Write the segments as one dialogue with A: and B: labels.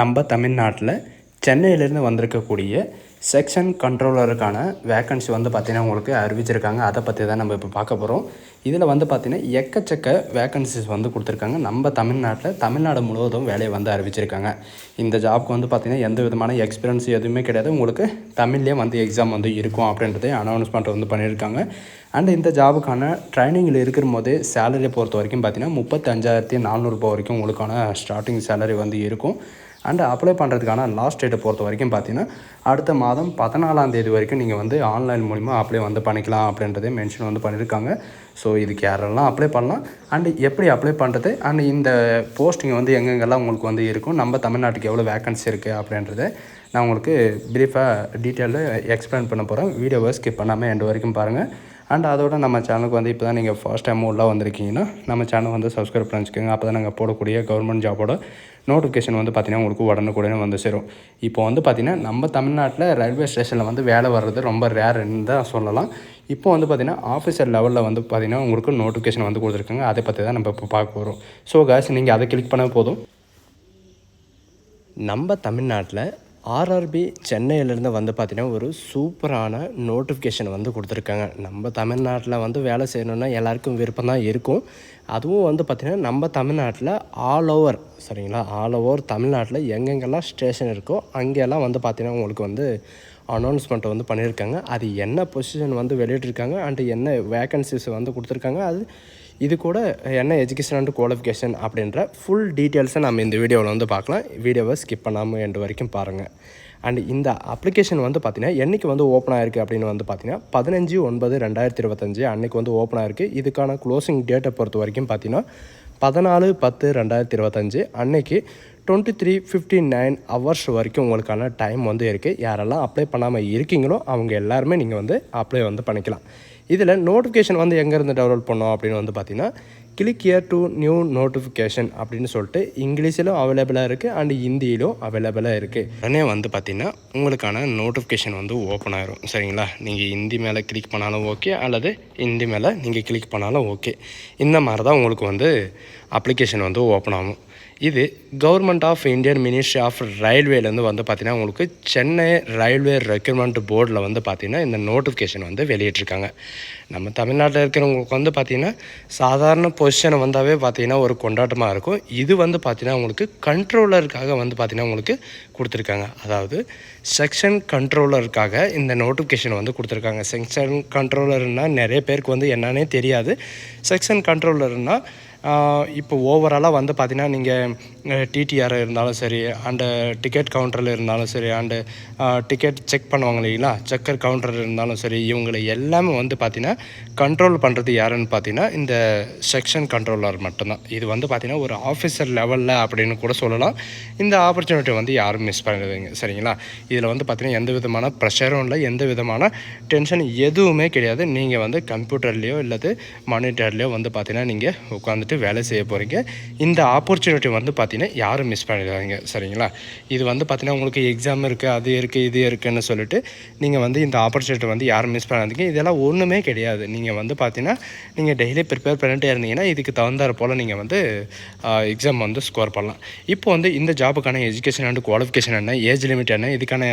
A: நம்ம தமிழ்நாட்டில் சென்னையிலேருந்து வந்திருக்கக்கூடிய செக்ஷன் கண்ட்ரோலருக்கான வேக்கன்சி வந்து பார்த்திங்கன்னா உங்களுக்கு அறிவிச்சிருக்காங்க. அதை பற்றி தான் நம்ம இப்போ பார்க்க போகிறோம் இதில் வந்து பார்த்திங்கன்னா எக்கச்சக்க வேக்கன்சிஸ் வந்து கொடுத்துருக்காங்க. நம்ம தமிழ்நாட்டில் தமிழ்நாடு முழுவதும் வேலையை வந்து அறிவிச்சிருக்காங்க. இந்த ஜாப்க்கு வந்து பார்த்திங்கன்னா எந்த விதமான எக்ஸ்பீரியன்ஸ் எதுவுமே கிடையாது. உங்களுக்கு தமிழ்லேயே வந்து எக்ஸாம் வந்து இருக்கும் அப்படின்றதே அனௌன்ஸ்மெண்ட் வந்து பண்ணியிருக்காங்க. அண்ட் இந்த ஜாபுக்கான ட்ரைனிங்கில் இருக்கிற போதே சேலரியை பொறுத்த வரைக்கும் பார்த்திங்கன்னா முப்பத்தஞ்சாயிரத்தி நானூறுபா வரைக்கும் உங்களுக்கான ஸ்டார்டிங் சேலரி வந்து இருக்கும். அண்ட் அப்ளை பண்ணுறதுக்கான லாஸ்ட் டேட்டை பொறுத்த வரைக்கும் பார்த்தீங்கன்னா அடுத்த மாதம் பதினாலாம் தேதி வரைக்கும் நீங்கள் வந்து ஆன்லைன் மூலிமா அப்ளை வந்து பண்ணிக்கலாம் அப்படின்றதே மென்ஷன் வந்து பண்ணியிருக்காங்க ஸோ இதுக்கு யாரெல்லாம் அப்ளை பண்ணலாம்? அண்டு எப்படி அப்ளை பண்ணுறது அண்டு இந்த போஸ்டிங் வந்து எங்கெங்கெல்லாம் உங்களுக்கு வந்து இருக்கும்? நம்ம தமிழ்நாட்டுக்கு எவ்வளோ வேக்கன்சி இருக்குது அப்படின்றத நான் உங்களுக்கு ப்ரீஃபாக டீட்டெயிலில் எக்ஸ்பிளைன் பண்ண போகிறேன் வீடியோவை ஸ்கிப் பண்ணாமல் எண்டு வரைக்கும் பாருங்கள் அண்ட் அதோட நம்ம சேனலுக்கு வந்து இப்போ தான் நீங்கள் ஃபர்ஸ்ட் டைம் உள்ளே வந்திருக்கீங்கன்னா நம்ம சேனல் வந்து சப்ஸ்கிரைப் பண்ணிச்சுக்கோங்க. அப்போ தான் நாங்கள் போடக்கூடிய கவர்மெண்ட் ஜாபோட நோட்டிஃபிகேஷன் வந்து பார்த்திங்கன்னா உங்களுக்கு உடனுக்குடனே வந்து சேரும். இப்போ வந்து பார்த்திங்கன்னா நம்ம தமிழ்நாட்டில் ரயில்வே ஸ்டேஷனில் வந்து வேலை வர்றது ரொம்ப ரேர்ன்னு தான் சொல்லலாம். இப்போ வந்து பார்த்திங்கன்னா ஆஃபீஸர் லெவலில் வந்து பார்த்திங்கன்னா உங்களுக்கு நோட்டிஃபிகேஷன் வந்து கொடுத்துருக்காங்க. அதை பற்றி தான் நம்ம இப்போ பார்க்க போகிறோம் ஸோ காய்ஸ் நீங்கள் அதை கிளிக் பண்ண போதும். நம்ம தமிழ்நாட்டில் ஆர்ஆர்பி சென்னையிலேருந்து வந்து பார்த்திங்கன்னா ஒரு சூப்பரான நோட்டிஃபிகேஷன் வந்து கொடுத்துருக்காங்க. நம்ம தமிழ்நாட்டில் வந்து வேலை செய்யணுன்னா எல்லாருக்கும் விருப்பம் தான் இருக்கும். அதுவும் வந்து பார்த்திங்கன்னா நம்ம தமிழ்நாட்டில் ஆல் ஓவர் சரிங்களா? ஆல் ஓவர் தமிழ்நாட்டில் எங்கெங்கெல்லாம் ஸ்டேஷன் இருக்கோ அங்கெல்லாம் வந்து பார்த்திங்கன்னா உங்களுக்கு வந்து அனௌன்ஸ்மெண்ட் வந்து பண்ணியிருக்காங்க. அது என்ன பொசிஷன் வந்து வெளியிட்டிருக்காங்க? அண்டு என்ன வேக்கன்சிஸ் வந்து கொடுத்துருக்காங்க? அது இது கூட என்ன எஜுகேஷன் அண்ட் குவாலிஃபிகேஷன் அப்படின்ற ஃபுல் டீட்டெயில்ஸை நம்ம இந்த வீடியோவில் வந்து பார்க்கலாம். வீடியோவை ஸ்கிப் பண்ணாமல் எண்டு வரைக்கும் பாருங்கள் அண்ட் இந்த அப்ளிகேஷன் வந்து பார்த்திங்கன்னா என்றைக்கு வந்து ஓப்பன் ஆயிருக்கு அப்படின்னு வந்து பார்த்திங்கன்னா பதினஞ்சு ஒன்பது ரெண்டாயிரத்தி இருபத்தஞ்சு அன்றைக்கி வந்து ஓப்பன் ஆயிருக்கு. இதுக்கான க்ளோசிங் டேட்டை பொறுத்த வரைக்கும் பார்த்திங்கன்னா பதினாலு பத்து ரெண்டாயிரத்தி இருபத்தஞ்சு அன்னைக்கு twenty three fifty nine hours வரைக்கும் உங்களுக்கான டைம் வந்து இருக்குது யாரெல்லாம் அப்ளை பண்ணாமல் இருக்கீங்களோ அவங்க எல்லாருமே நீங்கள் வந்து அப்ளை வந்து பண்ணிக்கலாம். இதில் நோட்டிஃபிகேஷன் வந்து எங்கேருந்து டெவலப் பண்ணோம் அப்படின்னு வந்து பார்த்தீங்கன்னா click here to new notification அப்படின்னு சொல்லிட்டு இங்கிலீஷிலும் அவைலபிளாக இருக்குது அண்ட் ஹிந்தியிலும் அவைலபிளாக இருக்குது உடனே வந்து பார்த்திங்கன்னா உங்களுக்கான நோட்டிஃபிகேஷன் வந்து ஓப்பன் ஆயிரும். சரிங்களா? நீங்கள் ஹிந்தி மேலே கிளிக் பண்ணாலும் ஓகே அல்லது ஹிந்தி மேலே நீங்கள் கிளிக் பண்ணாலும் ஓகே இந்த மாதிரி தான் உங்களுக்கு வந்து அப்ளிகேஷன் வந்து ஓப்பன் ஆகும். இது government of Indian ministry of ரயில்வேலேருந்து வந்து பார்த்திங்கன்னா உங்களுக்கு சென்னை ரயில்வே ரெக்யூர்மெண்ட் போர்டில் வந்து பார்த்திங்கன்னா இந்த நோட்டிஃபிகேஷன் வந்து வெளியிட்ருக்காங்க நம்ம தமிழ்நாட்டில் இருக்கிறவங்களுக்கு வந்து பார்த்திங்கன்னா சாதாரண பொசிஷனை வந்தாவே பார்த்திங்கன்னா ஒரு கொண்டாட்டமாக இருக்கும். இது வந்து பார்த்திங்கன்னா உங்களுக்கு கண்ட்ரோலருக்காக வந்து பார்த்திங்கன்னா உங்களுக்கு கொடுத்துருக்காங்க. அதாவது செக்ஷன் கண்ட்ரோலருக்காக இந்த நோட்டிஃபிகேஷன் வந்து கொடுத்துருக்காங்க. செக்ஷன் கண்ட்ரோலர்னால் நிறைய பேருக்கு வந்து என்னன்னே தெரியாது. செக்ஷன் கண்ட்ரோலர்னால் இப்போ ஓவராலாக வந்து பார்த்தீங்கன்னா நீங்கள் டிடிஆர் இருந்தாலும் சரி அண்டு டிக்கெட் கவுண்டரில் இருந்தாலும் சரி அண்டு டிக்கெட் செக் பண்ணுவாங்க இல்லைங்களா? செக்கர் கவுண்டர் இருந்தாலும் சரி இவங்களை எல்லாமே வந்து பார்த்தீங்கன்னா கண்ட்ரோல் பண்ணுறது யாருன்னு பார்த்தீங்கன்னா இந்த செக்ஷன் கண்ட்ரோலர் மட்டும்தான். இது வந்து பார்த்தீங்கன்னா ஒரு ஆஃபீஸர் லெவலில் அப்படின்னு கூட சொல்லலாம். இந்த ஆப்பர்ச்சுனிட்டி வந்து யாரும் மிஸ் பண்ணுறதுங்க சரிங்களா? இதில் வந்து பார்த்திங்கன்னா எந்த விதமான ப்ரெஷரும் இல்லை எந்த விதமான டென்ஷன் எதுவுமே கிடையாது. நீங்கள் வந்து கம்ப்யூட்டர்லேயோ இல்லது மானிட்டர்லேயோ வந்து பார்த்தீங்கன்னா நீங்கள் உட்காந்துட்டு வேலை செய்ய போகிறீங்க இந்த ஆப்பர்ச்சுனிட்டி வந்து பார்த்திங்கன்னா யாரும் மிஸ் பண்ணிடுவாங்க சரிங்களா? இது வந்து பார்த்தீங்கன்னா உங்களுக்கு எக்ஸாம் இருக்குது அது இருக்குது இது இருக்குன்னு சொல்லிட்டு நீங்கள் வந்து இந்த ஆப்பர்ச்சுனிட்டி வந்து யாரும் மிஸ் பண்ணாதீங்க. இதெல்லாம் ஒன்றுமே கிடையாது. நீங்கள் வந்து பார்த்தீங்கன்னா நீங்கள் டெய்லி ப்ரிப்பேர் பண்ணிட்டே இருந்தீங்கன்னா இதுக்கு தகுந்தாற் போல் நீங்கள் வந்து எக்ஸாம் வந்து ஸ்கோர் பண்ணலாம். இப்போ வந்து இந்த ஜாபுக்கான எஜுகேஷன் அண்ட் குவாலிஃபிகேஷன் என்ன ஏஜ் லிமிட் என்ன இதுக்கான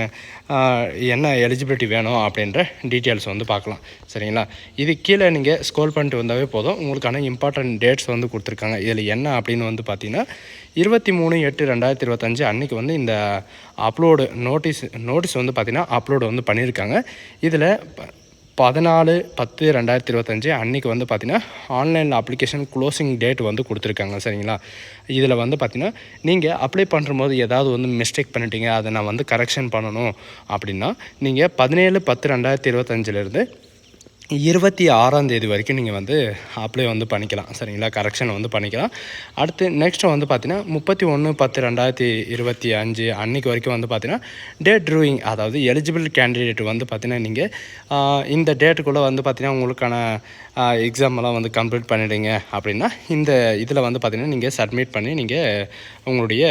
A: என்ன எலிஜிபிலிட்டி வேணும் அப்படின்ற டீட்டெயில்ஸ் வந்து பார்க்கலாம். சரிங்களா? இது கீழே நீங்கள் ஸ்கோர் பண்ணிட்டு வந்தாவே போதும். உங்களுக்கான இம்பார்ட்டன்ட் டேட்ஸ் வந்து கொடுத்துருக்காங்க. இதில் என்ன அப்படின்னு வந்து பார்த்தீங்கன்னா இருபத்தி மூணு எட்டு ரெண்டாயிரத்தி இருபத்தஞ்சு அன்றைக்கி வந்து இந்த அப்லோடு நோட்டீஸ் நோட்டீஸ் வந்து பார்த்திங்கன்னா அப்லோடு வந்து பண்ணியிருக்காங்க. இதில் பதினாலு பத்து ரெண்டாயிரத்தி இருபத்தஞ்சி அன்றைக்கி வந்து பார்த்திங்கன்னா ஆன்லைனில் அப்ளிகேஷன் க்ளோசிங் டேட் வந்து கொடுத்துருக்காங்க சரிங்களா? இதில் வந்து பார்த்திங்கன்னா நீங்கள் அப்ளை பண்ணும்போது ஏதாவது வந்து மிஸ்டேக் பண்ணிட்டீங்க அதை நான் வந்து கரெக்ஷன் பண்ணணும் அப்படின்னா நீங்கள் பதினேழு பத்து ரெண்டாயிரத்தி இருபத்தஞ்சிலேருந்து இருபத்தி ஆறாம் தேதி வரைக்கும் நீங்கள் வந்து அப்ளை வந்து பண்ணிக்கலாம். சரிங்களா? கரெக்ஷன் வந்து பண்ணிக்கலாம். அடுத்து நெக்ஸ்ட் வந்து பார்த்தீங்கன்னா முப்பத்தி ஒன்று பத்து ரெண்டாயிரத்தி இருபத்தி அஞ்சு அன்றைக்கு வரைக்கும் வந்து பார்த்தீங்கன்னா டேட் ட்ரூயிங் அதாவது எலிஜிபிள் கேண்டிடேட் வந்து பார்த்தீங்கன்னா நீங்கள் இந்த டேட்டுக்குள்ளே வந்து பார்த்தீங்கன்னா உங்களுக்கான எக்ஸாம் எல்லாம் வந்து கம்ப்ளீட் பண்ணிவிடுங்க அப்படின்னா இந்த இதில் வந்து பார்த்தீங்கன்னா நீங்கள் சப்மிட் பண்ணி நீங்கள் உங்களுடைய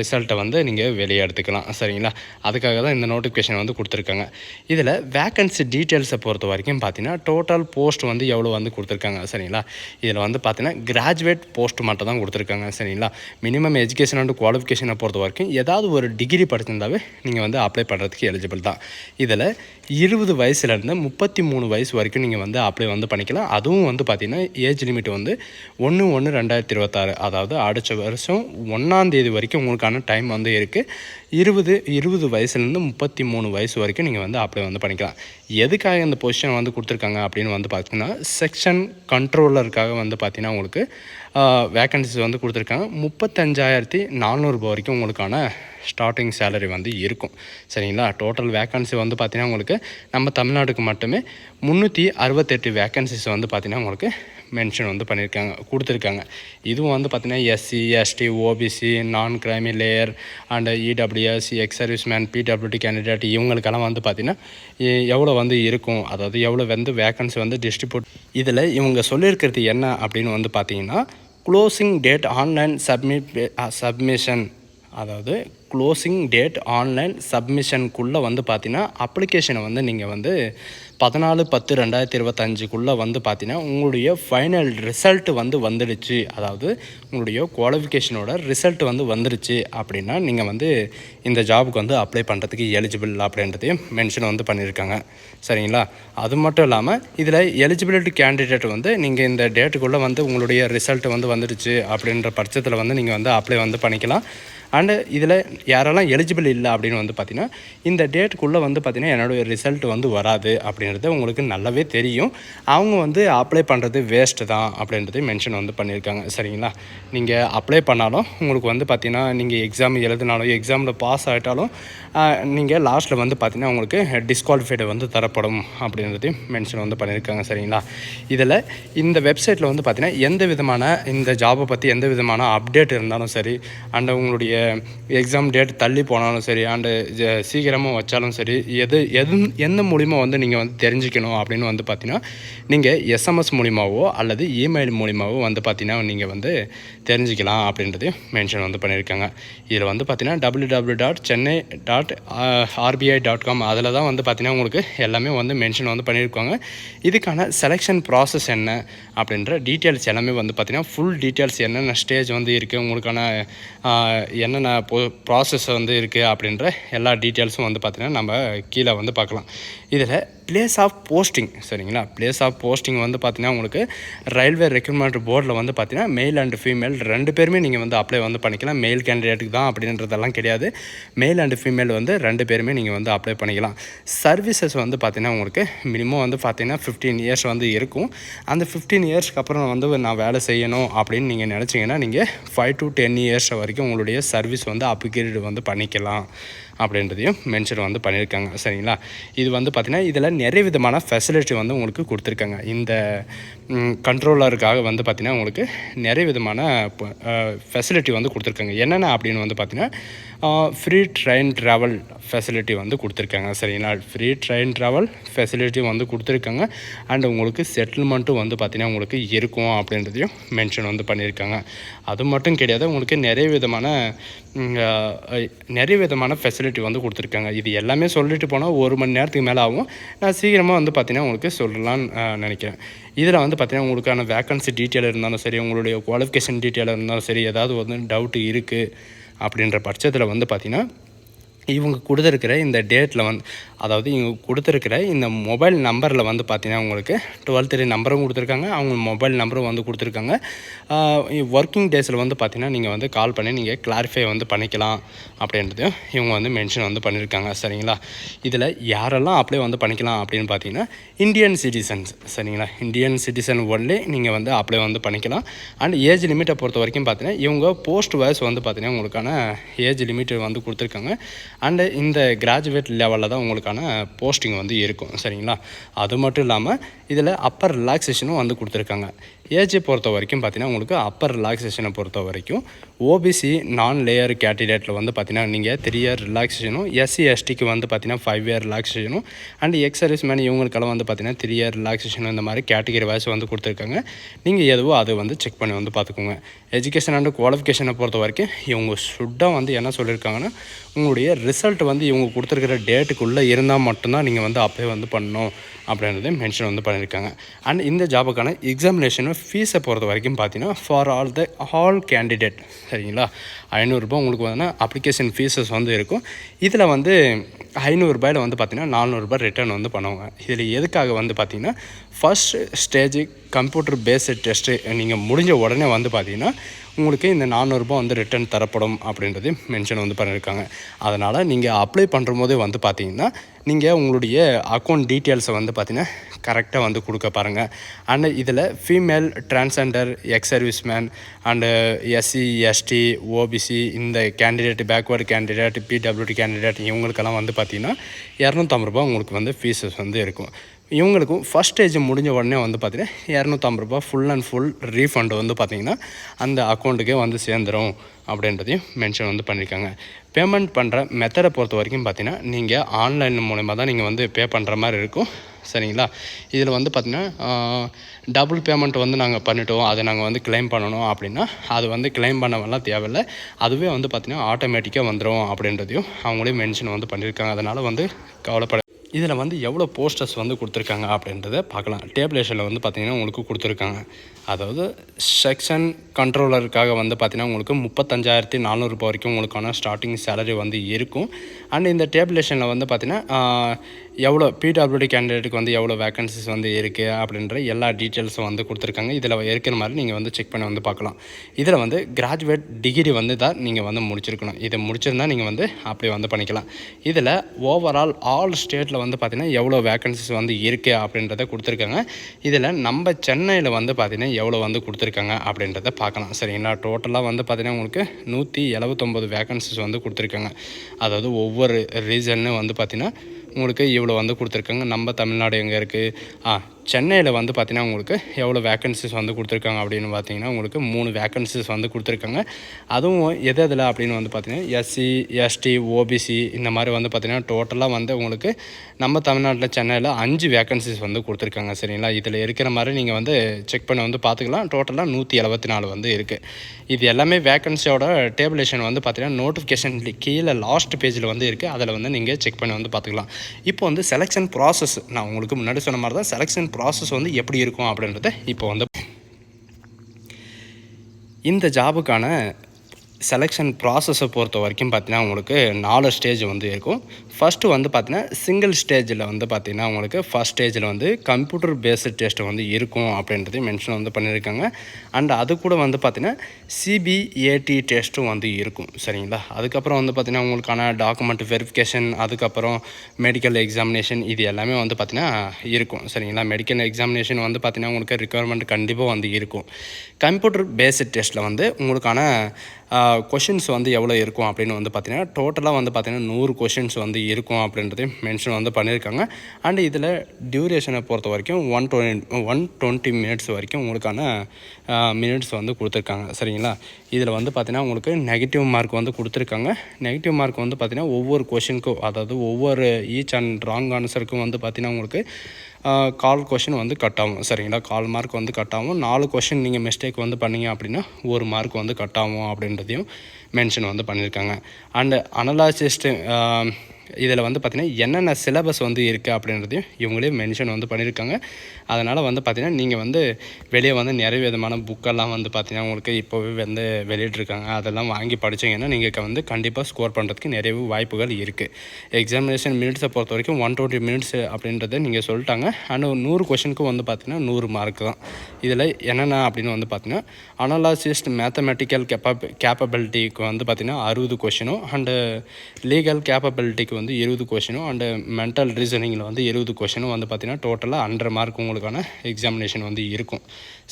A: ரிசல்ட்டை வந்து நீங்கள் வெளியே எடுத்துக்கலாம். சரிங்களா? அதுக்காக தான் இந்த நோட்டிஃபிகேஷன் வந்து கொடுத்துருக்காங்க. இதில் வேக்கன்சி டீட்டெயில்ஸை பொறுத்த வரைக்கும் பார்த்தீங்கன்னா டோட்டல் போஸ்ட் வந்து எவ்வளோ வந்து கொடுத்துருக்காங்க சரிங்களா? இதில் வந்து பார்த்தீங்கன்னா கிராஜுவேட் போஸ்ட் மட்டும் தான் கொடுத்துருக்காங்க சரிங்களா? மினிமம் எஜுகேஷன் அண்ட் குவாலிஃபிகேஷனை பொறுத்த வரைக்கும் ஏதாவது ஒரு டிகிரி படிச்சிருந்தாவே நீங்கள் வந்து அப்ளை பண்ணுறதுக்கு எலிஜிபிள் தான். இதில் இருபது வயசுலேருந்து முப்பத்தி மூணு வயசு வரைக்கும் நீங்கள் வந்து அப்ளை வந்து பண்ணிக்கலாம். அதுவும் வந்து பார்த்திங்கன்னா ஏஜ் லிமிட் வந்து ஒன்று ஒன்று ரெண்டாயிரத்தி இருபத்தாறு அதாவது அடுத்த வருஷம் ஒன்றாந்தேதி வரைக்கும் உங்களுக்கான டைம் வந்து இருக்குது இருபது இருபது வயசுலேருந்து முப்பத்தி மூணு வயசு வரைக்கும் நீங்கள் வந்து அப்ளை வந்து பண்ணிக்கலாம். எதுக்காக இந்த பொசிஷன் வந்து கொடுத்துருக்காங்க அப்படின்னு வந்து பார்த்தீங்கன்னா செக்ஷன் கண்ட்ரோலருக்காக வந்து பார்த்தீங்கன்னா உங்களுக்கு வேக்கன்சிஸ் வந்து கொடுத்துருக்காங்க. முப்பத்தஞ்சாயிரத்தி நானூறுபா வரைக்கும் உங்களுக்கான ஸ்டார்டிங் சேலரி வந்து இருக்கும். சரிங்களா? டோட்டல் வேக்கன்சி வந்து பார்த்திங்கன்னா உங்களுக்கு நம்ம தமிழ்நாட்டுக்கு மட்டுமே முந்நூற்றி அறுபத்தெட்டு வேக்கன்சிஸ் வந்து பார்த்திங்கன்னா உங்களுக்கு மென்ஷன் வந்து பண்ணியிருக்காங்க கொடுத்துருக்காங்க. இதுவும் வந்து பார்த்திங்கன்னா SC ST OBC non creamy layer and EWS ex service man PWD candidate இவங்களுக்கெல்லாம் வந்து பார்த்திங்கன்னா எவ்வளோ வந்து இருக்கும் அதாவது எவ்வளோ வந்து வேக்கன்சி வந்து டிஸ்ட்ரிபியூட் இதில் இவங்க சொல்லியிருக்கிறது என்ன அப்படின்னு வந்து பார்த்தீங்கன்னா closing date online submit submission அதாவது க்ளோசிங் டேட் ஆன்லைன் சப்மிஷனுக்குள்ளே வந்து பார்த்தீங்கன்னா அப்ளிகேஷனை வந்து நீங்கள் வந்து பதினாலு பத்து ரெண்டாயிரத்தி இருபத்தஞ்சுக்குள்ளே வந்து பார்த்தீங்கன்னா உங்களுடைய ஃபைனல் ரிசல்ட் வந்து வந்துடுச்சு. அதாவது உங்களுடைய குவாலிஃபிகேஷனோட ரிசல்ட் வந்து வந்துடுச்சு அப்படின்னா நீங்கள் வந்து இந்த ஜாபுக்கு வந்து அப்ளை பண்ணுறதுக்கு எலிஜிபிள் அப்படின்றதையும் மென்ஷன் வந்து பண்ணியிருக்காங்க. சரிங்களா? அது மட்டும் இல்லாமல் இதில் எலிஜிபிலிட்டி கேண்டிடேட் வந்து நீங்கள் இந்த டேட்டுக்குள்ளே வந்து உங்களுடைய ரிசல்ட் வந்து வந்துடுச்சு அப்படின்ற பட்சத்தில் வந்து நீங்கள் வந்து அப்ளை வந்து பண்ணிக்கலாம். அண்டு இதில் யாரெல்லாம் எலிஜிபிள் இல்லை அப்படின்னு வந்து பார்த்தீங்கன்னா இந்த டேட்டுக்குள்ளே வந்து பார்த்தீங்கன்னா என்னோடய ரிசல்ட் வந்து வராது அப்படின்றது உங்களுக்கு நல்லாவே தெரியும். அவங்க வந்து அப்ளை பண்ணுறது வேஸ்ட்டு தான் அப்படின்றது மென்ஷன் வந்து பண்ணியிருக்காங்க. சரிங்களா? நீங்கள் அப்ளை பண்ணாலும் உங்களுக்கு வந்து பார்த்தீங்கன்னா நீங்கள் எக்ஸாம் எழுதினாலும் எக்ஸாமில் பாஸ் ஆகிட்டாலும் நீங்கள் லாஸ்ட்டில் வந்து பார்த்தீங்கன்னா உங்களுக்கு டிஸ்குவாலிஃபைடு வந்து தரப்படும் அப்படின்றதையும் மென்ஷன் வந்து பண்ணியிருக்காங்க. சரிங்களா? இதில் இந்த வெப்சைட்டில் வந்து பார்த்தீங்கன்னா எந்த விதமான இந்த ஜாபை பற்றி எந்த விதமான அப்டேட் இருந்தாலும் சரி அண்ட் உங்களுடைய எக்ஸாம் டேட் தள்ளி போனாலும் சரி அண்டு சீக்கிரமாக வச்சாலும் சரி எது எது எந்த மூலிமா வந்து நீங்கள் வந்து தெரிஞ்சுக்கணும் அப்படின்னு வந்து பார்த்தீங்கன்னா நீங்கள் எஸ்எம்எஸ் மூலிமாவோ அல்லது இமெயில் மூலிமாவோ வந்து பார்த்தீங்கன்னா நீங்கள் வந்து தெரிஞ்சுக்கலாம் அப்படின்றதையும் மென்ஷன் வந்து பண்ணியிருக்காங்க. இதில் வந்து பார்த்தீங்கன்னா W W dot Chennai dot RBI dot com அதில் தான் வந்து பார்த்தீங்கன்னா உங்களுக்கு எல்லாமே வந்து மென்ஷன் வந்து பண்ணியிருக்காங்க. இதுக்கான செலெக்ஷன் ப்ராசஸ் என்ன அப்படின்ற டீட்டெயில்ஸ் எல்லாமே வந்து பார்த்தீங்கன்னா ஃபுல் டீட்டெயில்ஸ் என்னென்ன ஸ்டேஜ் வந்து இருக்குது உங்களுக்கான என்னென்ன ப்ராசஸ் வந்து இருக்குது அப்படின்ற எல்லா டீட்டெயில்ஸும் வந்து பார்த்திங்கன்னா நம்ம கீழே வந்து பார்க்கலாம். இதில் பிளேஸ் ஆஃப் போஸ்டிங் சரிங்களா? பிளேஸ் ஆஃப் போஸ்டிங் வந்து பார்த்தீங்கன்னா உங்களுக்கு ரயில்வே ரெக்ரூட்மெண்ட் போர்டில் வந்து பார்த்தீங்கன்னா மேல் அண்ட் ஃபீமேல் ரெண்டு பேருமே நீங்கள் வந்து அப்ளை வந்து பண்ணிக்கலாம். மேல் கேண்டிடேட்டுக்கு தான் அப்படின்றதெல்லாம் கிடையாது. மேல் அண்ட் ஃபீமேல் வந்து ரெண்டு பேருமே நீங்கள் வந்து அப்ளை பண்ணிக்கலாம். சர்வீசஸ் வந்து பார்த்தீங்கன்னா உங்களுக்கு மினிமம் வந்து பார்த்தீங்கன்னா ஃபிஃப்டீன் இயர்ஸ் வந்து இருக்கும். அந்த ஃபிஃப்டீன் இயர்ஸ்க்கு அப்புறம் வந்து நான் வேலை செய்யணும் அப்படின்னு நீங்கள் நினச்சிங்கன்னா நீங்கள் ஃபைவ் டு டென் இயர்ஸ் வரைக்கும் உங்களுடைய சர்வீஸ் வந்து அப்கிரேடு வந்து பண்ணிக்கலாம். அப்படின்றதையும் மென்ஷன் வந்து பண்ணியிருக்காங்க. சரிங்களா? இது வந்து பார்த்திங்கன்னா இதில் நிறைய விதமான ஃபெசிலிட்டி வந்து உங்களுக்கு கொடுத்துருக்காங்க. இந்த கண்ட்ரோலருக்காக வந்து பார்த்திங்கன்னா உங்களுக்கு நிறைய விதமான ஃபெசிலிட்டி வந்து கொடுத்துருக்காங்க. என்னென்ன அப்படின்னு வந்து பார்த்திங்கன்னா ஃப்ரீ ட்ரெயின் ட்ராவல் ஃபெசிலிட்டி வந்து கொடுத்துருக்காங்க. சரிங்களா? ஃப்ரீ ட்ரெயின் ட்ராவல் ஃபெசிலிட்டி வந்து கொடுத்துருக்காங்க. அண்ட் உங்களுக்கு செட்டில்மெண்ட்டும் வந்து பார்த்திங்கன்னா உங்களுக்கு இருக்கும் அப்படின்றதையும் மென்ஷன் வந்து பண்ணியிருக்காங்க. அது மட்டும் கிடையாது உங்களுக்கு நிறைய விதமான நிறைய விதமான ஃபெசிலிட்டி வந்து கொடுத்துருக்காங்க. இது எல்லாமே சொல்லிட்டு போனால் ஒரு மணி நேரத்துக்கு மேலே ஆகும். நான் சீக்கிரமாக வந்து பார்த்திங்கன்னா உங்களுக்கு சொல்லலான்னு நினைக்கிறேன். இதில் வந்து பார்த்திங்கன்னா உங்களுக்கான வேக்கன்சி டீட்டெயில் இருந்தாலும் சரி உங்களுடைய குவாலிஃபிகேஷன் டீட்டெயில் இருந்தாலும் சரி ஏதாவது வந்து டவுட்டு இருக்குது அப்படின்ற பட்சத்தில் வந்து பார்த்திங்கன்னா இவங்க கொடுத்துருக்கிற இந்த டேட்டில் வந்து அதாவது இவங்க கொடுத்துருக்கிற இந்த மொபைல் நம்பரில் வந்து பார்த்தீங்கன்னா உங்களுக்கு டுவெல் த்ரீ நம்பரும் கொடுத்துருக்காங்க. அவங்க மொபைல் நம்பரும் வந்து கொடுத்துருக்காங்க. ஒர்க்கிங் டேஸில் வந்து பார்த்தீங்கன்னா நீங்கள் வந்து கால் பண்ணி நீங்கள் கிளாரிஃபை வந்து பண்ணிக்கலாம் அப்படின்றதையும் இவங்க வந்து மென்ஷன் வந்து பண்ணியிருக்காங்க சரிங்களா? இதில் யாரெல்லாம் அப்ளை வந்து பண்ணிக்கலாம் அப்படின்னு பார்த்தீங்கன்னா இந்தியன் சிட்டிசன்ஸ் சரிங்களா? இந்தியன் சிட்டிசன் ஒன்லி நீங்கள் வந்து அப்ளை வந்து பண்ணிக்கலாம். அண்ட் ஏஜ் லிமிட்டை பொறுத்த வரைக்கும் பார்த்தீங்கன்னா இவங்க போஸ்ட் வைஸ் வந்து பார்த்தீங்கன்னா உங்களுக்கான ஏஜ் லிமிட் வந்து கொடுத்துருக்காங்க. அண்டு இந்த கிராஜுவேட் லெவலில் தான் உங்களுக்கான போஸ்டிங் வந்து இருக்கும் சரிங்களா? அது மட்டும் இல்லாமல் இதில் அப்பர் ரிலாக்ஸேஷனும் வந்து கொடுத்துருக்காங்க. ஏஜை பொறுத்த வரைக்கும் பார்த்தீங்கன்னா உங்களுக்கு அப்பர் ரிலாக்ஸேஷனை பொறுத்த வரைக்கும் ஓபிசி நான் லேயர் கேண்டிடேட்டில் வந்து பார்த்தீங்கன்னா நீங்கள் த்ரீ இயர் ரிலாக்ஸேஷனும் எஸ்சி எஸ்டிக்கு வந்து பார்த்தீங்கன்னா ஃபைவ் இயர் ரிலாக்ஸேஷனும் அண்ட் எக்ஸ் சர்வீஸ் மேன் இவங்களுக்கெல்லாம் வந்து பார்த்தீங்கன்னா த்ரீ இயர் ரிலாக்ஸேஷன் இந்த மாதிரி கேட்டகரி வைஸ் வந்து கொடுத்துருக்காங்க. நீங்கள் எதுவோ அதை வந்து செக் பண்ணி வந்து பார்த்துக்கோங்க எஜுகேஷன் அண்ட் குவாலிஃபிகேஷனை பொறுத்த வரைக்கும் இவங்க சுட்டாக வந்து என்ன சொல்லியிருக்காங்கன்னா உங்களுடைய ரிசல்ட் வந்து இவங்க கொடுத்துருக்கிற டேட்டுக்குள்ளே இருந்தால் மட்டும்தான் நீங்கள் வந்து அப்ளை வந்து பண்ணணும் அப்படின்றத மென்ஷன் வந்து பண்ணியிருக்காங்க அண்ட் இந்த ஜாபுக்கான எக்ஸாமினேஷனும் ஃபீஸை பொறுத்த வரைக்கும் பார்த்தீங்கன்னா for all the all candidate சரிங்களா? ஐநூறுரூபா உங்களுக்கு வந்து அப்ளிகேஷன் ஃபீஸஸ் வந்து இருக்கும். இதில் வந்து ஐநூறுரூபாயில் வந்து பார்த்திங்கன்னா நானூறுரூபா ரிட்டர்ன் வந்து பண்ணுவாங்க. இதில் எதுக்காக வந்து பார்த்திங்கன்னா first stage computer based test நீங்கள் முடிஞ்ச உடனே வந்து பார்த்திங்கன்னா உங்களுக்கு இந்த நானூறுரூபா வந்து ரிட்டர்ன் தரப்படும் அப்படின்றது மென்ஷன் வந்து பண்ணியிருக்காங்க அதனால் நீங்கள் அப்ளை பண்ணுற போதே வந்து பார்த்தீங்கன்னா நீங்கள் உங்களுடைய அக்கௌண்ட் டீட்டெயில்ஸை வந்து பார்த்திங்கன்னா கரெக்டாக வந்து கொடுக்க பாருங்கள் அண்ட் இதில் female transgender ex service man and SC ST OB OBC இந்த candidate backward candidate PWD candidate இவங்களுக்கெல்லாம் வந்து பார்த்தீங்கன்னா இரநூத்தம்பது ரூபா உங்களுக்கு வந்து ஃபீஸஸ் வந்து இருக்கும். இவங்களுக்கும் ஃபஸ்ட் ஸ்டேஜ் முடிஞ்ச உடனே வந்து பார்த்தீங்கன்னா இரநூத்தம்பது ரூபா ஃபுல் அண்ட் ஃபுல் ரீஃபண்ட் வந்து பார்த்திங்கன்னா அந்த அக்கௌண்ட்டுக்கே வந்து சேர்ந்துடும் அப்படின்றதையும் மென்ஷன் வந்து பண்ணியிருக்காங்க. பேமெண்ட் பண்ணுற மெத்தடை பொறுத்த வரைக்கும் பார்த்தீங்கன்னா நீங்கள் ஆன்லைன் மூலயமா தான் நீங்கள் வந்து பே பண்ணுற மாதிரி இருக்கும். சரிங்களா? இதில் வந்து பார்த்திங்கன்னா டபுள் பேமெண்ட் வந்து நாங்கள் பண்ணிட்டோம். அதை நாங்கள் வந்து கிளைம் பண்ணணும் அப்படின்னா அது வந்து கிளைம் பண்ணவெல்லாம் தேவையில்லை. அதுவே வந்து பார்த்திங்கன்னா ஆட்டோமேட்டிக்காக வந்துடும் அப்படின்றதையும் அவங்களே மென்ஷன் வந்து பண்ணியிருக்காங்க. அதனால் வந்து கவலைப்பட இதில் வந்து எவ்வளோ போஸ்டர்ஸ் வந்து கொடுத்துருக்காங்க அப்படின்றத பார்க்கலாம். டேபிளேஷனில் வந்து பார்த்திங்கன்னா உங்களுக்கு கொடுத்துருக்காங்க. அதாவது செக்ஷன் கண்ட்ரோலருக்காக வந்து பார்த்திங்கன்னா உங்களுக்கு முப்பத்தஞ்சாயிரத்தி நானூறுபா வரைக்கும் உங்களுக்கான ஸ்டார்டிங் சேலரி வந்து இருக்கும். அண்ட் இந்த டேபிளேஷனில் வந்து பார்த்திங்கன்னா எவ்வளோ பிடபிள்யூடி கேண்டிடேட்டுக்கு வந்து எவ்வளோ வேகன்சிஸ் வந்து இருக்குது அப்படின்ற எல்லா டீட்டெயில்ஸும் வந்து கொடுத்துருக்காங்க. இதில் இருக்கிற மாதிரி நீங்கள் வந்து செக் பண்ணி வந்து பார்க்கலாம். இதில் வந்து கிராஜுவேட் டிகிரி வந்து தான் நீங்கள் வந்து முடிச்சிருக்கணும். இதை முடிச்சிருந்தால் நீங்கள் வந்து அப்படி வந்து பண்ணிக்கலாம். இதில் ஓவரால் ஆல் ஸ்டேட்டில் வந்து பார்த்திங்கன்னா எவ்வளோ வேகன்சிஸ் வந்து இருக்குது அப்படின்றத கொடுத்துருக்காங்க. இதில் நம்ம சென்னையில் வந்து பார்த்திங்கன்னா எவ்வளோ வந்து கொடுத்துருக்காங்க அப்படின்றத பார்க்கலாம். சரிங்களா டோட்டலாக வந்து பார்த்திங்கன்னா உங்களுக்கு நூற்றி எழுபத்தொம்போது வேகன்சிஸ் வந்து கொடுத்துருக்காங்க. அதாவது ஒவ்வொரு ரீசன்னு வந்து பார்த்திங்கன்னா உங்களுக்கு இவ்வளோ வந்து கொடுத்துருக்காங்க. நம்ம தமிழ்நாடு எங்கே இருக்குது ஆ சென்னையில் வந்து பார்த்திங்கன்னா உங்களுக்கு எவ்வளோ வேக்கன்சிஸ் வந்து கொடுத்துருக்காங்க அப்படின்னு பார்த்தீங்கன்னா உங்களுக்கு மூணு வேக்கன்சிஸ் வந்து கொடுத்துருக்காங்க. அதுவும் எது எதில் அப்படின்னு வந்து பார்த்திங்கன்னா எஸ்சி எஸ்டி ஓபிசி இந்த மாதிரி வந்து பார்த்திங்கன்னா டோட்டலாக வந்து உங்களுக்கு நம்ம தமிழ்நாட்டில் சென்னையில் அஞ்சு வேக்கன்சிஸ் வந்து கொடுத்துருக்காங்க. சரிங்களா? இதில் இருக்கிற மாதிரி நீங்கள் வந்து செக் பண்ணி வந்து பார்த்துக்கலாம் டோட்டலாக நூற்றி எழுபத்தி நாலு வந்து இருக்குது இது எல்லாமே வேக்கன்சியோட டேபிளேஷன் வந்து பார்த்திங்கன்னா நோட்டிஃபிகேஷன் கீழே லாஸ்ட் பேஜில் வந்து இருக்குது அதில் வந்து நீங்கள் செக் பண்ணி வந்து பார்த்துக்கலாம் இப்போ வந்து செலெக்ஷன் ப்ராசஸ் நான் உங்களுக்கு முன்னாடி சொன்ன மாதிரி தான் செலெக்ஷன் ப்ராசஸ் வந்து எப்படி இருக்கும் அப்படின்றத இப்போ வந்து இந்த ஜாபுக்கான செலெக்ஷன் ப்ராசஸை பொறுத்த வரைக்கும் பார்த்தீங்கன்னா உங்களுக்கு நாலு ஸ்டேஜ் வந்து இருக்கும். ஃபஸ்ட்டு வந்து பார்த்தீங்கன்னா சிங்கிள் ஸ்டேஜில் வந்து பார்த்திங்கன்னா உங்களுக்கு ஃபஸ்ட் ஸ்டேஜில் வந்து கம்ப்யூட்டர் பேஸ்டு டெஸ்ட் வந்து இருக்கும் அப்படின்றதையும் மென்ஷன் வந்து பண்ணியிருக்காங்க. அண்ட் அது கூட வந்து பார்த்திங்கன்னா சிபிஏடி டெஸ்ட்டும் வந்து இருக்கும். சரிங்களா? அதுக்கப்புறம் வந்து பார்த்திங்கன்னா உங்களுக்கான டாக்குமெண்ட் வெரிஃபிகேஷன் அதுக்கப்புறம் மெடிக்கல் எக்ஸாமினேஷன் இது எல்லாமே வந்து பார்த்திங்கன்னா இருக்கும். சரிங்களா? மெடிக்கல் எக்ஸாமினேஷன் வந்து பார்த்திங்கன்னா உங்களுக்கு ரிக்குவயர்மெண்ட் கண்டிப்பாக வந்து இருக்கும். கம்ப்யூட்டர் பேஸ்டு டெஸ்ட்டில் வந்து உங்களுக்கான கொஷின்ஸ் வந்து எவ்வளோ இருக்கும் அப்படின்னு வந்து பார்த்தீங்கன்னா டோட்டலாக வந்து பார்த்திங்கன்னா நூறு கொஷின்ஸ் வந்து இருக்கும் அப்படின்றதையும் மென்ஷன் வந்து பண்ணியிருக்காங்க. அண்ட் இதில் டியூரேஷனை பொறுத்த வரைக்கும் one twenty one twenty minutes வரைக்கும் உங்களுக்கான மினிட்ஸ் வந்து கொடுத்துருக்காங்க. சரிங்களா? இதில் வந்து பார்த்திங்கன்னா உங்களுக்கு நெகட்டிவ் மார்க் வந்து கொடுத்துருக்காங்க. நெகட்டிவ் மார்க் வந்து பார்த்திங்கன்னா ஒவ்வொரு கொஷினுக்கும் அதாவது ஒவ்வொரு ஈச் அண்ட் ராங் ஆன்சருக்கும் வந்து பார்த்திங்கன்னா உங்களுக்கு கால் கொஷின் வந்து கட் ஆகும். சரிங்களா? கால் மார்க் வந்து கட் ஆகும். நாலு கொஷின் நீங்கள் மிஸ்டேக் வந்து பண்ணீங்க அப்படின்னா ஒரு மார்க் வந்து கட் ஆகும் அப்படின்றதையும் மென்ஷன் வந்து பண்ணியிருக்காங்க. அண்டு அனலாசிஸ்ட்டு இதில் வந்து பார்த்திங்கன்னா என்னென்ன சிலபஸ் வந்து இருக்குது அப்படின்றதையும் இவங்களே மென்ஷன் வந்து பண்ணியிருக்காங்க. அதனால் வந்து பார்த்திங்கன்னா நீங்கள் வந்து வெளியே வந்து நிறைய விதமான புக்கெல்லாம் வந்து பார்த்திங்கன்னா உங்களுக்கு இப்போவே வந்து வெளியிட்ருக்காங்க அதெல்லாம் வாங்கி படித்தீங்கன்னா நீங்கள் வந்து கண்டிப்பாக ஸ்கோர் பண்ணுறதுக்கு நிறைய வாய்ப்புகள் இருக்குது எக்ஸாமினேஷன் மினிட்ஸை பொறுத்த வரைக்கும் ஒன் டுவெண்ட்டி மினிட்ஸ் அப்படின்றத நீங்கள் சொல்லிட்டாங்க. அண்ட் நூறு கொஷனுக்கும் வந்து பார்த்திங்கன்னா நூறு மார்க் தான். இதில் என்னென்ன அப்படின்னு வந்து பார்த்திங்கன்னா அனலாசிஸ்ட் மேத்தமெட்டிக்கல் கேப்பா கேப்பபிலிட்டிக்கு வந்து பார்த்திங்கன்னா அறுபது கொஷினும் அண்டு லீகல் கேப்பபிலிட்டிக்கு வந்து இருபது கொஷினும் அண்டு மென்டல் ரீசனிங்கில் வந்து இருபது கொஷினும் வந்து பார்த்திங்கன்னா டோட்டலாக ஹண்ட்ரட் மார்க் உங்களுக்கான எக்ஸாமினேஷன் வந்து இருக்கும்.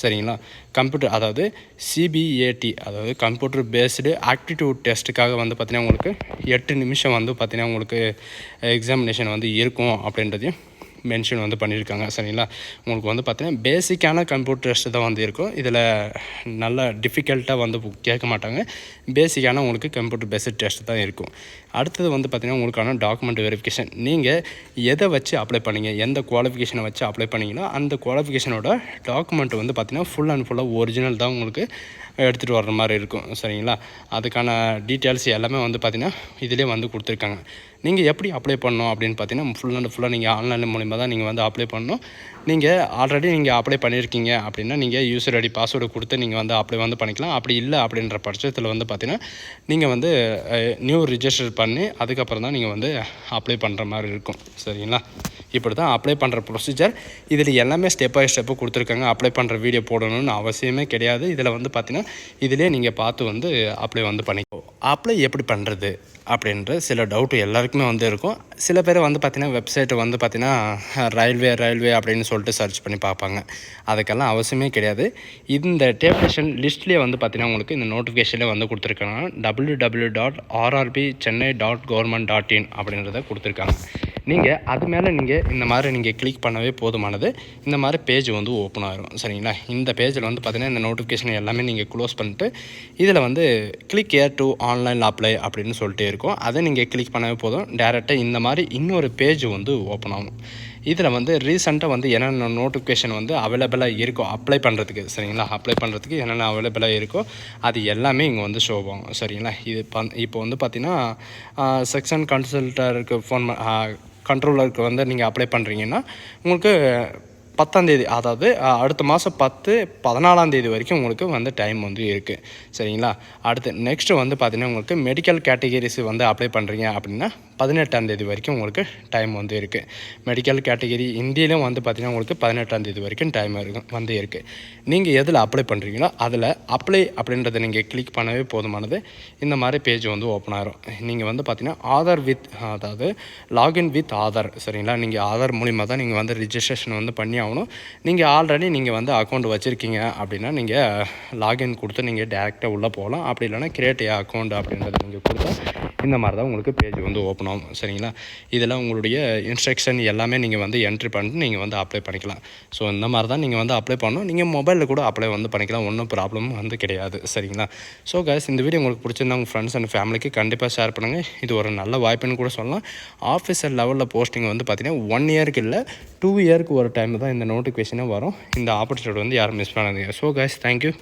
A: சரிங்களா? கம்ப்யூட்டர் அதாவது சிபிஏடி அதாவது கம்ப்யூட்டர் பேஸ்டு ஆக்டிடியூட் டெஸ்ட்டுக்காக வந்து பார்த்திங்கன்னா உங்களுக்கு எட்டு நிமிஷம் வந்து பார்த்திங்கன்னா உங்களுக்கு எக்ஸாமினேஷன் வந்து இருக்கும் அப்படின்றதையும் மென்ஷன் வந்து பண்ணியிருக்காங்க சரிங்களா? உங்களுக்கு வந்து பார்த்தீங்கன்னா பேசிக்கான கம்ப்யூட்டர்ஸ் தான் வந்து இருக்கும். இதில் நல்லா டிஃபிகல்ட்டாக வந்து கேட்க மாட்டாங்க. பேசிக்கான உங்களுக்கு கம்ப்யூட்டர் பேஸ்ட் டெஸ்ட் தான் இருக்கும். அடுத்தது வந்து பார்த்திங்கன்னா உங்களுக்கான டாக்குமெண்ட் வெரிஃபிகேஷன் நீங்கள் எதை வச்சு அப்ளை பண்ணீங்க எந்த குவாலிஃபிகேஷனை வச்சு அப்ளை பண்ணிங்கன்னா அந்த குவாலிஃபிகேஷனோட டாக்குமெண்ட் வந்து பார்த்திங்கன்னா ஃபுல் அண்ட் ஃபுல்லாக ஒரிஜினல் தான் உங்களுக்கு எடுத்துகிட்டு வர்ற மாதிரி இருக்கும் சரிங்களா? அதுக்கான டீட்டெயில்ஸ் எல்லாமே வந்து பார்த்திங்கன்னா இதிலே வந்து கொடுத்துருக்காங்க. நீங்கள் எப்படி அப்ளை பண்ணணும் அப்படின்னு பார்த்தீங்கன்னா ஃபுல் அண்ட் ஃபுல்லாக நீங்கள் ஆன்லைன் மூலிமா தான் நீங்கள் வந்து அப்ளை பண்ணணும். நீங்கள் ஆல்ரெடி நீங்கள் அப்ளை பண்ணியிருக்கீங்க அப்படின்னா நீங்கள் யூசர் ஐடி பாஸ்வேர்டு கொடுத்து நீங்கள் வந்து அப்ளை வந்து பண்ணிக்கலாம். அப்படி இல்லை அப்படின்ற பட்சத்தில் வந்து பார்த்தீங்கன்னா நீங்கள் வந்து நியூ ரிஜிஸ்டர் பண்ணி அதுக்கப்புறம் தான் நீங்கள் வந்து அப்ளை பண்ணுற மாதிரி இருக்கும். சரிங்களா? இப்படி தான் அப்ளை பண்ணுற ப்ரொசீஜர் இதில் எல்லாமே ஸ்டெப் பை ஸ்டெப்பு கொடுத்துருக்காங்க. அப்ளை பண்ணுற வீடியோ போடணும்னு அவசியமே கிடையாது. இதில் வந்து பார்த்திங்கன்னா இதிலே நீங்கள் பார்த்து வந்து அப்ளை வந்து பண்ணிக்கோ. அப்ளை எப்படி பண்ணுறது அப்படின்ற சில டவுட்டு எல்லாருக்குமே வந்து இருக்கும். சில பேர் வந்து பார்த்திங்கன்னா வெப்சைட்டை வந்து பார்த்திங்கன்னா ரயில்வே ரயில்வே அப்படின்னு சொல்லிட்டு சர்ச் பண்ணி பார்ப்பாங்க. அதுக்கெல்லாம் அவசியமே கிடையாது. இந்த டேப்லேஷன் லிஸ்ட்லேயே வந்து பார்த்திங்கன்னா உங்களுக்கு இந்த நோட்டிஃபிகேஷன்லேயே வந்து கொடுத்துருக்காங்க. W W dot RRB Chennai dot government dot in அப்படின்றத கொடுத்துருக்காங்க. நீங்கள் அது மேலே நீங்கள் இந்த மாதிரி நீங்கள் கிளிக் பண்ணவே போதுமானது. இந்த மாதிரி பேஜ் வந்து ஓப்பன் ஆகிரும் சரிங்களா? இந்த பேஜில் வந்து பார்த்திங்கன்னா இந்த நோட்டிஃபிகேஷன் எல்லாமே நீங்கள் க்ளோஸ் பண்ணிட்டு இதில் வந்து click here to online apply அப்படின்னு சொல்லிட்டு இருக்கும். அதை நீங்கள் கிளிக் பண்ணவே போதும். டேரெக்டாக இந்த மாதிரி இன்னொரு பேஜ் வந்து ஓப்பன் ஆகும். இதில் வந்து ரீசெண்டாக வந்து என்னென்ன நோட்டிஃபிகேஷன் வந்து அவைலபிளாக இருக்கோ அப்ளை பண்ணுறதுக்கு சரிங்களா? அப்ளை பண்ணுறதுக்கு என்னென்ன அவைலபிளாக இருக்கோ அது எல்லாமே இங்கே வந்து ஷோ ஆகும். சரிங்களா? இது பந் இப்போ வந்து பார்த்திங்கன்னா செக்ஷன் கன்சல்டருக்கு ஃபோன் கண்ட்ரோலருக்கு வந்து நீங்கள் அப்ளை பண்ணுறீங்கன்னா உங்களுக்கு பத்தாந்தேதி அதாவது அடுத்த மாதம் பத்து பதினாலாந்தேதி வரைக்கும் உங்களுக்கு வந்து டைம் வந்து இருக்குது சரிங்களா? அடுத்து நெக்ஸ்ட்டு வந்து பார்த்திங்கன்னா உங்களுக்கு மெடிக்கல் கேட்டகரிஸ் வந்து அப்ளை பண்ணுறீங்க அப்படின்னா பதினெட்டாந்தேதி வரைக்கும் உங்களுக்கு டைம் வந்து இருக்குது மெடிக்கல் கேட்டகரி இந்தியிலும் வந்து பார்த்திங்கன்னா உங்களுக்கு பதினெட்டாந்தேதி வரைக்கும் டைம் இருக்கும் வந்து இருக்குது நீங்கள் எதில் அப்ளை பண்ணுறீங்களோ அதில் அப்ளை அப்படின்றத நீங்கள் கிளிக் பண்ணவே போதுமானது. இந்த மாதிரி பேஜ் வந்து ஓப்பன் ஆகிரும் நீங்கள் வந்து பார்த்தீங்கன்னா ஆதார் வித் அதாவது லாகின் வித் ஆதார் சரிங்களா? நீங்கள் ஆதார் மூலிமா தான் நீங்கள் வந்து ரிஜிஸ்ட்ரேஷன் வந்து பண்ணி ஆகணும். நீங்கள் ஆல்ரெடி நீங்கள் வந்து அக்கௌண்ட் வச்சுருக்கீங்க அப்படின்னா நீங்கள் லாகின் கொடுத்து நீங்கள் டேரெக்டாக உள்ளே போகலாம். அப்படி இல்லைனா கிரியேட் அக்கௌண்ட் அப்படின்றத நீங்கள் கொடுத்தா இந்த மாதிரி தான் உங்களுக்கு பேஜ் வந்து ஓப்பன் ஆகும் சரிங்களா? இதெல்லாம் உங்களுடைய இன்ஸ்ட்ரக்ஷன் எல்லாமே நீங்கள் வந்து என்ட்ரி பண்ணிட்டு நீங்கள் வந்து அப்ளை பண்ணிக்கலாம். ஸோ இந்த மாதிரி தான் நீங்கள் வந்து அப்ளை பண்ணணும். நீங்கள் மொபைலில் கூட அப்ளை வந்து பண்ணிக்கலாம். ஒன்றும் ப்ராப்ளம் வந்து கிடையாது சரிங்களா? ஸோ guys இந்த வீடியோ உங்களுக்கு பிடிச்சிருந்தா உங்கள் ஃப்ரெண்ட்ஸ் அண்ட் ஃபேமிலிக்கு கண்டிப்பாக ஷேர் பண்ணுங்கள் இது ஒரு நல்ல வாய்ப்புன்னு கூட சொல்லலாம். ஆஃபீஸர் லெவலில் போஸ்டிங் வந்து பார்த்தீங்கன்னா ஒன் இயருக்கு இல்லை டூ இயருக்கு ஒரு டைம் தான் இந்த நோட்டிஃபிகேஷனே வரும். இந்த ஆப்பர்ச்சுனிட்டி வந்து யாரும் மிஸ் பண்ணாதீங்க. So guys thank you